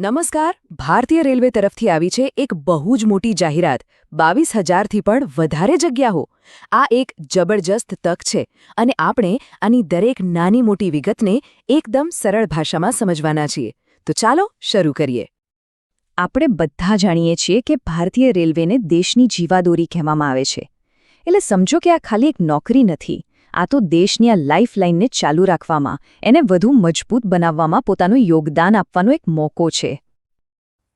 નમસ્કાર, ભારતીય રેલવે તરફથી આવી છે એક બહુ જ મોટી જાહેરાત. બાવીસ હજારથી પણ વધારે જગ્યાઓ. આ એક જબરજસ્ત તક છે અને આપણે આની દરેક નાની મોટી વિગતને એકદમ સરળ ભાષામાં સમજવાના છીએ. તો ચાલો શરૂ કરીએ. આપણે બધા જાણીએ છીએ કે ભારતીય રેલવેને દેશની જીવાદોરી કહેવામાં આવે છે. એટલે સમજો કે આ ખાલી એક નોકરી નથી. આ તો દેશની આ લાઇફલાઇનને ચાલુ રાખવામાં, એને વધુ મજબૂત બનાવવામાં પોતાનું યોગદાન આપવાનો એક મોકો છે.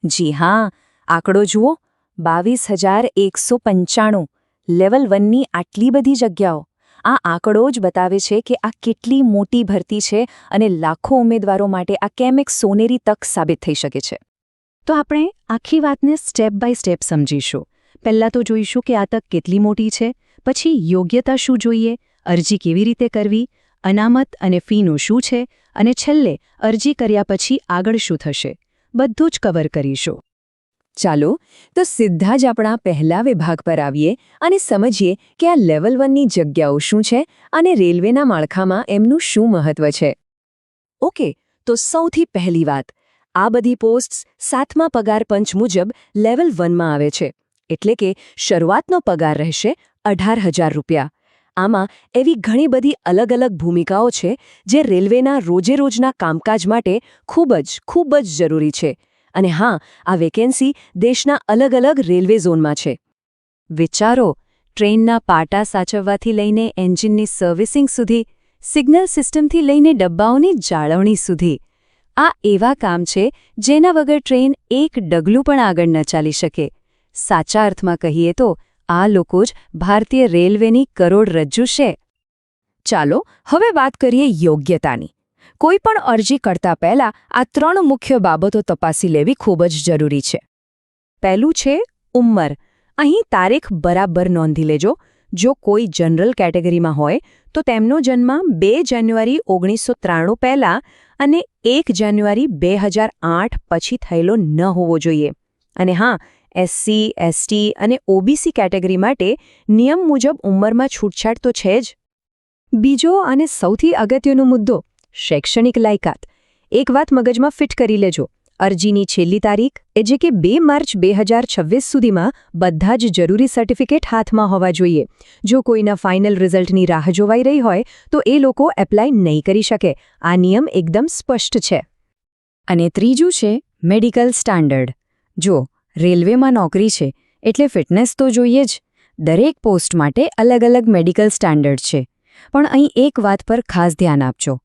જી હા, આંકડો જુઓ, બાવીસ હજાર એકસો પંચાણું, લેવલ વનની આટલી બધી જગ્યાઓ. આ આંકડો જ બતાવે છે કે આ કેટલી મોટી ભરતી છે અને લાખો ઉમેદવારો માટે આ કેમ એક સોનેરી તક સાબિત થઈ શકે છે. તો આપણે આખી વાતને સ્ટેપ બાય સ્ટેપ સમજીશું. પહેલાં તો જોઈશું કે આ તક કેટલી મોટી છે, પછી યોગ્યતા શું જોઈએ અરજી કેવી રીતે કરવી, અનામત અને ફીનું શું છે અને છેલ્લે અરજી કર્યા પછી આગળ શું થશે, બધું જ કવર કરીશું. ચાલો, તો સીધા જ આપણા પહેલા વિભાગ પર આવીએ અને સમજીએ કે આ લેવલ વનની જગ્યાઓ શું છે અને રેલવેના માળખામાં એમનું શું મહત્વ છે. ઓકે, તો સૌથી પહેલી વાત, આ બધી પોસ્ટ્સ સાતમા પગાર પંચ મુજબ લેવલ વનમાં આવે છે, એટલે કે શરૂઆતનો પગાર રહેશે અઢાર હજાર રૂપિયા. આમાં એવી ઘણી બધી અલગ અલગ ભૂમિકાઓ છે, જે રેલવેના રોજેરોજના કામકાજ માટે ખૂબ જ ખૂબ જ જરૂરી છે. અને હા, આ વેકેન્સી દેશના અલગ અલગ રેલવે ઝોનમાં છે. વિચારો, ટ્રેનના પાટા સાચવવાથી લઈને એન્જિનની સર્વિસિંગ સુધી, સિગ્નલ સિસ્ટમથી લઈને ડબ્બાઓની જાળવણી સુધી. આ એવા કામ છે, જેના વગર ટ્રેન એક ડગલું પણ આગળ ન ચાલી શકે. સાચા અર્થમાં કહીએ તો આ લોકો જ ભારતીય રેલવેની કરોડરજ્જુ છે. ચાલો, હવે વાત કરીએ યોગ્યતાની. કોઈ પણ અરજી કરતા પહેલા આ ત્રણ મુખ્ય બાબતો તપાસી લેવી ખૂબ જ જરૂરી છે. પહેલું છે ઉંમર. અહીં તારીખ બરાબર નોંધી લેજો. જો કોઈ જનરલ કેટેગરીમાં હોય, તો તેમનો જન્મ બે જાન્યુઆરી ઓગણીસો ત્રાણું પહેલાં અને એક જાન્યુઆરી બે હજાર આઠ પછી થયેલો ન હોવો જોઈએ. અને હા એસસી એસટી અને ઓબીસી કેટેગરી માટે નિયમ મુજબ ઉંમરમાં છૂટછાટ તો છે જ. બીજો અને સૌથી અગત્યનો મુદ્દો, શૈક્ષણિક લાયકાત. એક વાત મગજમાં ફિટ કરી લેજો. અરજીની છેલ્લી તારીખ, એ જે કે બે માર્ચ બે હજાર છવ્વીસ સુધીમાં, બધા જ જરૂરી સર્ટિફિકેટ હાથમાં હોવા જોઈએ. જો કોઈના ફાઇનલ રિઝલ્ટની રાહ જોવાઈ રહી હોય, તો એ લોકો એપ્લાય નહીં કરી શકે. આ નિયમ એકદમ સ્પષ્ટ છે. અને ત્રીજું છે, મેડિકલ સ્ટાન્ડર્ડ. જો રેલવેમાં નોકરી છે, એટલે ફિટનેસ તો જોઈએ જ. દરેક પોસ્ટ માટે અલગ અલગ મેડિકલ સ્ટાન્ડર્ડ છે. પણ અહીં એક વાત પર ખાસ ધ્યાન આપજો.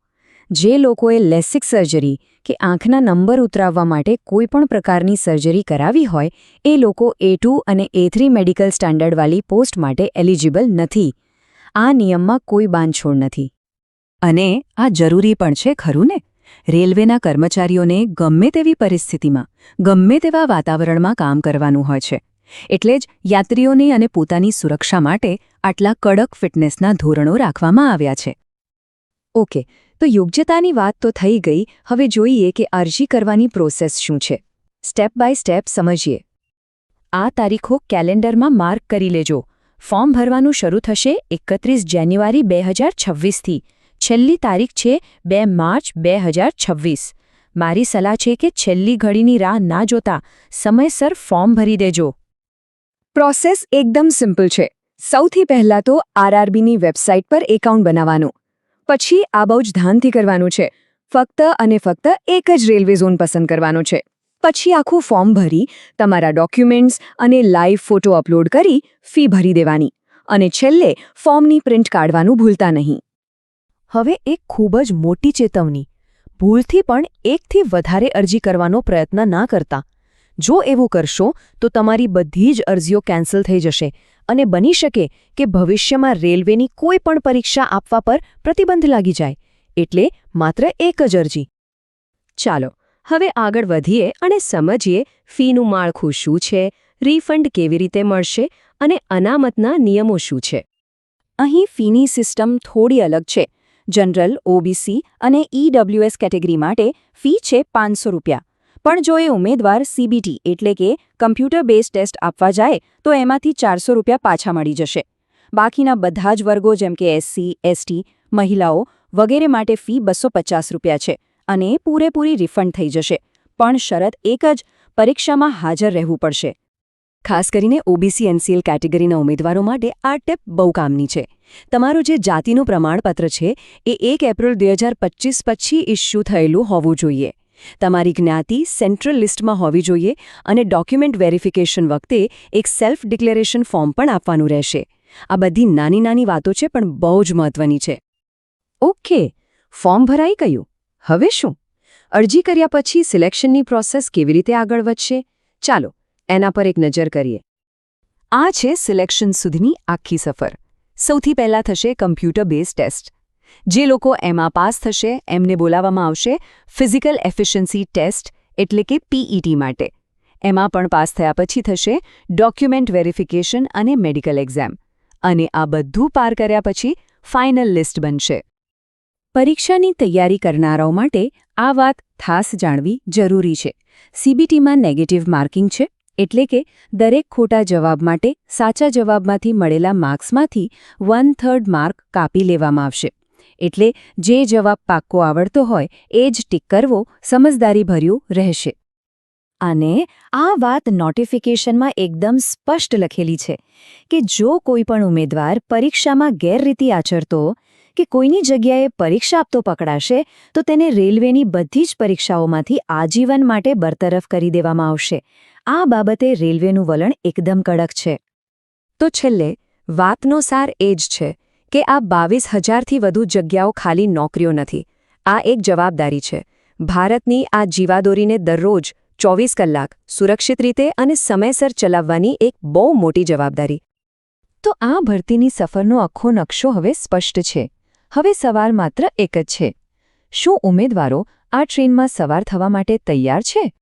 જે લોકોએ લેસિક સર્જરી કે આંખના નંબર ઉતરાવવા માટે કોઈપણ પ્રકારની સર્જરી કરાવી હોય, એ લોકો એ અને એ મેડિકલ સ્ટાન્ડર્ડવાળી પોસ્ટ માટે એલિજિબલ નથી. આ નિયમમાં કોઈ બાંધછોડ નથી. અને આ જરૂરી પણ છે, ખરું ને? રેલવેના કર્મચારીઓને ગમે તેવી પરિસ્થિતિમાં, ગમે તેવા વાતાવરણમાં કામ કરવાનું હોય છે. એટલે જ યાત્રીઓની અને પોતાની સુરક્ષા માટે આટલા કડક ફિટનેસના ધોરણો રાખવામાં આવ્યા છે. ઓકે, તો યોગ્યતાની વાત તો થઈ ગઈ, હવે જોઈએ કે અરજી કરવાની પ્રોસેસ શું છે. સ્ટેપ બાય સ્ટેપ સમજીએ. આ તારીખો કેલેન્ડરમાં માર્ક કરી લેજો. ફોર્મ ભરવાનું શરૂ થશે એકત્રીસ જાન્યુઆરી બે હજાર છવ્વીસથી. છેલ્લી તારીખ છે બે માર્ચ બે હજાર છવ્વીસ. મારી સલાહ છે કે છેલ્લી ઘડીની રાહ ના જોતા સમયસર ફોર્મ ભરી દેજો. પ્રોસેસ એકદમ સિમ્પલ છે. સૌથી પહેલાં તો આરઆરબીની વેબસાઇટ પર એકાઉન્ટ બનાવવાનું. પછી આ બહુ જ ધ્યાનથી કરવાનું છે. ફક્ત અને ફક્ત એક જ રેલવે ઝોન પસંદ કરવાનો છે. પછી આખું ફોર્મ ભરી, તમારા ડોક્યુમેન્ટ્સ અને લાઈવ ફોટો અપલોડ કરી ફી ભરી દેવાની. અને છેલ્લે ફોર્મની પ્રિન્ટ કાઢવાનું ભૂલતા નહીં. હવે એક ખૂબ જ મોટી ચેતવણી. ભૂલથી પણ એકથી વધારે અરજી કરવાનો પ્રયત્ન ના કરતા. જો એવું કરશો, તો તમારી બધી જ અરજીઓ કેન્સલ થઈ જશે અને બની શકે કે ભવિષ્યમાં રેલવેની કોઈ પણ પરીક્ષા આપવા પર પ્રતિબંધ લાગી જાય. એટલે માત્ર એક જ અરજી. ચાલો, હવે આગળ વધીએ અને સમજીએ ફીનું માળખું શું છે, રિફંડ કેવી રીતે મળશે અને અનામતના નિયમો શું છે. અહીં ફીની સિસ્ટમ થોડી અલગ છે. જનરલ, ઓબીસી અને ઈડબ્લ્યુએસ કેટેગરી માટે ફી છે પાંચસો રૂપિયા. પણ જો એ ઉમેદવાર સીબીટી એટલે કે કમ્પ્યુટર બેઝ ટેસ્ટ આપવા જાય, તો એમાંથી ચારસો રૂપિયા પાછા મળી જશે. બાકીના બધા જ વર્ગો જેમ કે એસસી એસટી મહિલાઓ વગેરે માટે ફી બસો રૂપિયા છે અને પૂરેપૂરી રિફંડ થઈ જશે. પણ શરત એક જ, પરીક્ષામાં હાજર રહેવું પડશે. ખાસ કરીને ઓબીસી એનસીએલ કેટેગરીના ઉમેદવારો માટે આ ટેપ બહુ કામની છે. તમારું જે જાતિનું પ્રમાણપત્ર છે, એ એક એપ્રિલ બે હજાર પચીસ પછી ઇસ્યુ થયેલું હોવું જોઈએ. તમારી જ્ઞાતિ સેન્ટ્રલ લિસ્ટમાં હોવી જોઈએ અને ડોક્યુમેન્ટ વેરિફિકેશન વખતે એક સેલ્ફ ડિક્લેરેશન ફોર્મ પણ આપવાનું રહેશે. આ બધી નાની નાની વાતો છે, પણ બહુ જ મહત્વની છે. ઓકે, ફોર્મ ભરાઈ ગયું. હવે શું? અરજી કર્યા પછી સિલેક્શનની પ્રોસેસ કેવી રીતે આગળ વધશે? ચાલો, એના પર એક નજર કરીએ. આ છે સિલેક્શન સુધીની આખી સફર. સૌથી પહેલા થશે કમ્પ્યુટર બેઝ ટેસ્ટ જે લોકો એમાં પાસ થશે, એમને બોલાવવામાં આવશે ફિઝિકલ એફિશિયન્સી ટેસ્ટ એટલે કે પીઈટી માટે. એમાં પણ પાસ થયા પછી થશે ડોક્યુમેન્ટ વેરિફિકેશન અને મેડિકલ એક્ઝામ અને આ બધું પાર કર્યા પછી ફાઇનલ લિસ્ટ બનશે. પરીક્ષાની તૈયારી કરનારાઓ માટે આ વાત ખાસ જાણવી જરૂરી છે. સીબીટીમાં નેગેટિવ માર્કિંગ છે. એટલે કે દરેક ખોટા જવાબ માટે સાચા જવાબમાંથી મળેલા માર્ક્સમાંથી વન થર્ડ માર્ક કાપી લેવામાં આવશે. એટલે જે જવાબ પાક્કો આવડતો હોય, એ જ ટીક કરવો સમજદારીભર્યું રહેશે. અને આ વાત નોટિફિકેશનમાં એકદમ સ્પષ્ટ લખેલી છે કે જો કોઈ પણ ઉમેદવાર પરીક્ષામાં ગેરરીતિ આચરતો કે કોઈની જગ્યાએ પરીક્ષા આપતો પકડાશે, તો તેને રેલવેની બધી જ પરીક્ષાઓમાંથી આજીવન માટે બરતરફ કરી દેવામાં આવશે. આ બાબતે રેલવેનું વલણ એકદમ કડક છે. તો છેલ્લે, વાતનો સાર એ જ છે કે આ બાવીસ હજારથી વધુ જગ્યાઓ ખાલી નોકરીઓ નથી. આ એક જવાબદારી છે. ભારતની આ જીવાદોરીને દરરોજ ચોવીસ કલાક સુરક્ષિત રીતે અને સમયસર ચલાવવાની એક બહુ મોટી જવાબદારી. તો આ ભરતીની સફરનો આખો નકશો હવે સ્પષ્ટ છે. હવે સવાલ માત્ર એક જ છે. શું ઉમેદવારો આ ટ્રેનમાં સવાર થવા માટે તૈયાર છે?